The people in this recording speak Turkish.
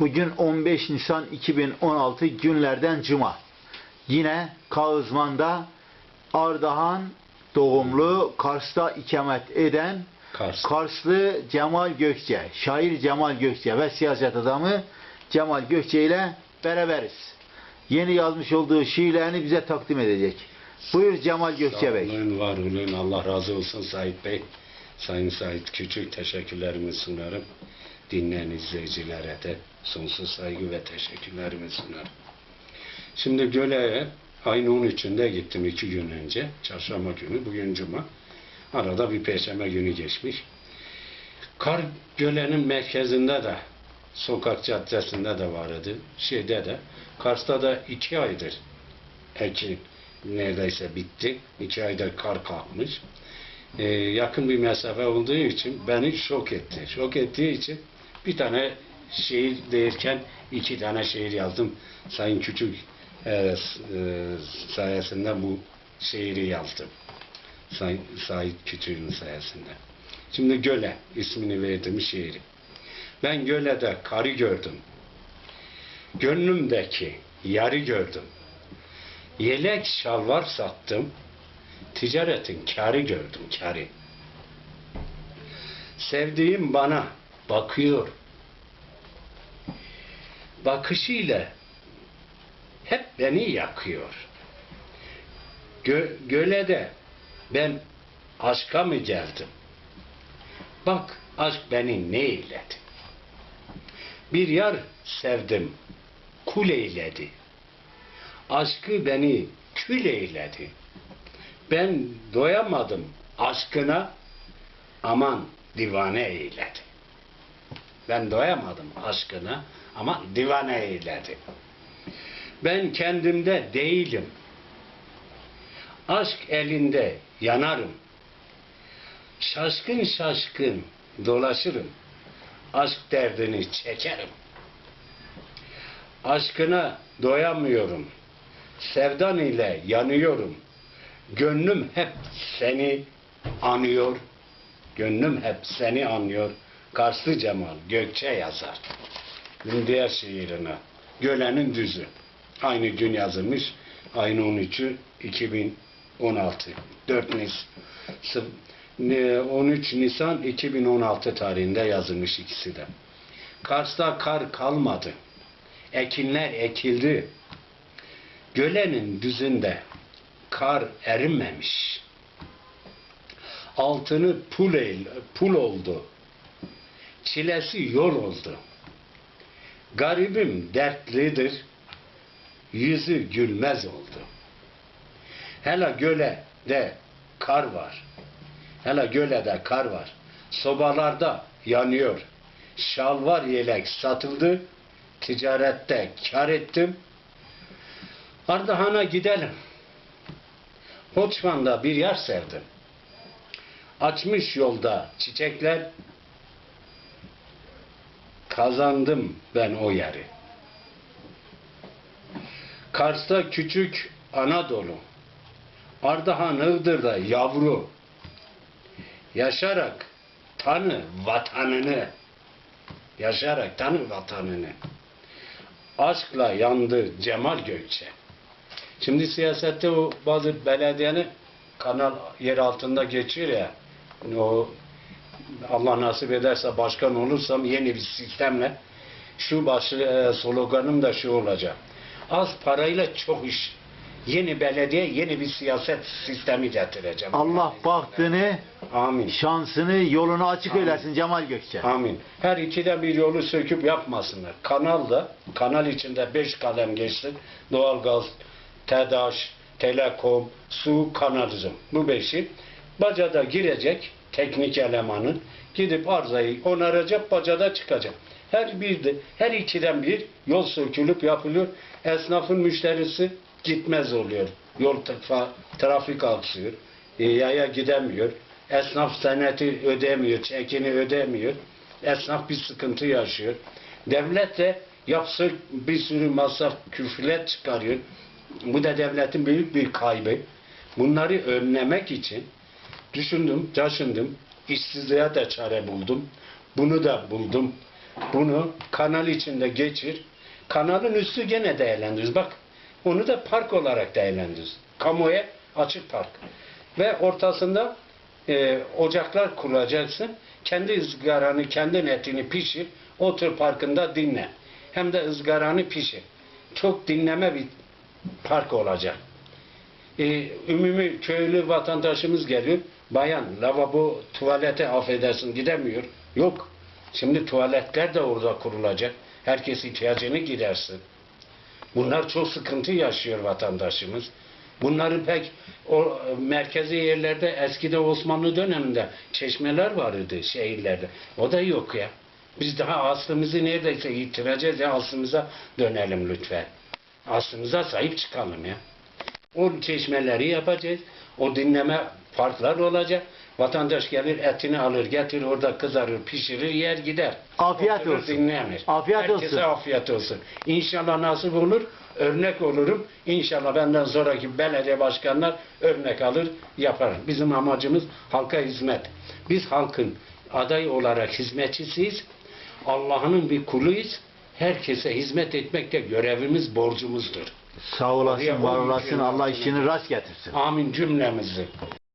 Bugün 15 Nisan 2016 günlerden Cuma. Yine Kağızman'da Ardahan doğumlu Kars'ta ikamet eden Kars. Karslı Cemal Gökçe, şair Cemal Gökçe ve siyaset adamı Cemal Gökçe ile beraberiz. Yeni yazmış olduğu şiirlerini bize takdim edecek. Buyur Cemal Gökçe Bey. Sağ olun, var olun. Allah razı olsun Sait Bey. Sayın Sait Küçük teşekkürlerimi sunarım. Dinleyen izleyicilere de sonsuz saygı ve teşekkürlerimi sunarım. Şimdi Göle'ye ayın 13'ünde gittim iki gün önce. Çarşamba günü, bugün Cuma. Arada bir perşembe günü geçmiş. Kar Göle'nin merkezinde de, sokak caddesinde de vardı. Şeyde de, Kars'ta da iki aydır ekim neredeyse bitti. İki aydır kar kalkmış. Ee, yakın bir mesafe olduğu için beni şok etti. Şok ettiği için bir tane şiir derken iki tane şiir yazdım. Sayın Küçük e, e, sayesinde bu şiiri yazdım. Sayın Sait Küçük'ün sayesinde. Şimdi Göle ismini verdim şiiri. Ben Göle'de karı gördüm. Gönlümdeki yarı gördüm. Yelek şalvar sattım. Ticaretin karı gördüm karı. Sevdiğim bana bakıyor. Bakışıyla hep beni yakıyor. Gö gölede ben aşka mı geldim? Bak aşk beni ne eyledi? Bir yar sevdim, kul eyledi. Aşkı beni kül eyledi. Ben doyamadım aşkına, aman divane eyledi. Ben doyamadım aşkına ama divane eyledi. Ben kendimde değilim. Aşk elinde yanarım. Şaşkın şaşkın dolaşırım. Aşk derdini çekerim. Aşkına doyamıyorum. Sevdan ile yanıyorum. Gönlüm hep seni anıyor. Gönlüm hep seni anıyor. Karslı Cemal Gökçe yazar. Diğer şiirine. Gölenin Düzü. Aynı gün yazılmış. Aynı 13'ü 2016. 4 Nis. sı- ne- 13 Nisan 2016 tarihinde yazılmış ikisi de. Kars'ta kar kalmadı. Ekinler ekildi. Gölenin düzünde kar erimemiş. Altını pul, eyle, pul oldu. Çilesi yol oldu. Garibim dertlidir. Yüzü gülmez oldu. Hele göle de kar var. Hele gölede kar var. Sobalarda yanıyor. Şalvar yelek satıldı. Ticarette kar ettim. Ardahan'a gidelim. Hoçman'da bir yer sevdim. Açmış yolda çiçekler. Kazandım ben o yeri. Kars'ta küçük Anadolu. Ardahan Iğdır'da yavru. Yaşarak tanı vatanını. Yaşarak tanı vatanını. Aşkla yandı Cemal Gökçe. Şimdi siyasette o bazı belediyenin kanal yer altında geçiyor ya. O Allah nasip ederse başkan olursam yeni bir sistemle şu başı e, sloganım da şu olacak. Az parayla çok iş. Yeni belediye, yeni bir siyaset sistemi getireceğim. Allah bahtını, Amin. şansını, yolunu açık eylesin Cemal Gökçe. Amin. Her ikide bir yolu söküp yapmasınlar. Kanal da, kanal içinde beş kalem geçsin. Doğalgaz, TEDAŞ, Telekom, su, kanalizm. Bu beşi. Bacada girecek teknik elemanın. Gidip arzayı onaracak, bacada çıkacak. Her bir de, her ikiden bir yol sökülüp yapılıyor. Esnafın müşterisi gitmez oluyor. Yol tra- trafik aksıyor. E, yaya gidemiyor. Esnaf seneti ödemiyor, çekini ödemiyor. Esnaf bir sıkıntı yaşıyor. Devlet de yapsa bir sürü masraf, küflet çıkarıyor. Bu da devletin büyük bir kaybı. Bunları önlemek için düşündüm, taşındım. İşsizliğe de çare buldum. Bunu da buldum. bunu kanal içinde geçir. Kanalın üstü gene değerlendiriyoruz. Bak onu da park olarak değerlendiriyoruz. Kamuya açık park. Ve ortasında e, ocaklar kuracaksın. Kendi ızgaranı, kendi etini pişir. Otur parkında dinle. Hem de ızgaranı pişir. Çok dinleme bir park olacak. E, ümumi köylü vatandaşımız geliyor. Bayan lavabo tuvalete affedersin gidemiyor. Yok. Şimdi tuvaletler de orada kurulacak. Herkes ihtiyacını gidersin. Bunlar çok sıkıntı yaşıyor vatandaşımız. Bunları pek o e, merkezi yerlerde eskide Osmanlı döneminde çeşmeler vardı şehirlerde. O da yok ya. Biz daha aslımızı neredeyse yitireceğiz ya aslımıza dönelim lütfen. Aslımıza sahip çıkalım ya. O çeşmeleri yapacağız. O dinleme parklar olacak. Vatandaş gelir etini alır getirir orada kızarır pişirir yer gider. Afiyet Oturur, olsun. Dinlenir. Afiyet Herkese olsun. afiyet olsun. İnşallah nasip olur. Örnek olurum. İnşallah benden sonraki belediye başkanlar örnek alır yapar. Bizim amacımız halka hizmet. Biz halkın aday olarak hizmetçisiyiz. Allah'ın bir kuluyuz. Herkese hizmet etmek de görevimiz, borcumuzdur. Sağ olasın, var olasın. Allah işini rast getirsin. Amin cümlemizi.